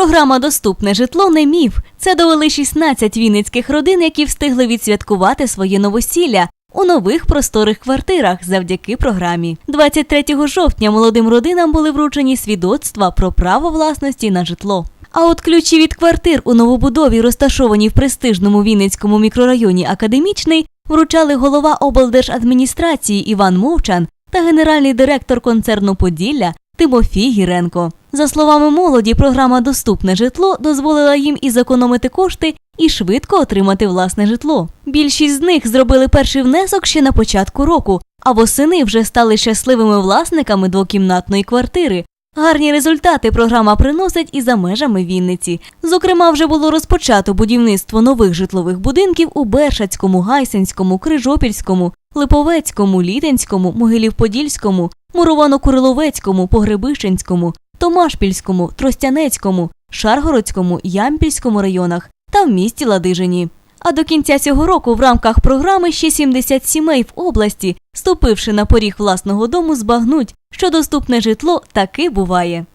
Програма Доступне житло не міф. Це довели 16 вінницьких родин, які встигли відсвяткувати своє новосілля у нових просторих квартирах завдяки програмі. 23 жовтня молодим родинам були вручені свідоцтва про право власності на житло. А от ключі від квартир у новобудові, розташованій в престижному Вінницькому мікрорайоні Академічний, вручали голова облдержадміністрації Іван Мовчан та генеральний директор концерну Поділля Тимофій Гіренко. За словами молоді, програма Доступне житло дозволила їм і зекономити кошти, і швидко отримати власне житло. Більшість з них зробили перший внесок ще на початку року, а восени вже стали щасливими власниками двокімнатної квартири. Гарні результати програма приносить і за межами Вінниці. Зокрема, вже було розпочато будівництво нових житлових будинків у Бершацькому, Гайсинському, Крижопільському, Липовецькому, Літинському, Могилів-Подільському, Муровано-Куриловецькому, Погребищенському, Томашпільському, Тростянецькому, Шаргородському, Ямпільському районах та в місті Ладижині. А до кінця цього року в рамках програми ще 70 сімей в області, ступивши на поріг власного дому, збагнуть, що доступне житло таки буває.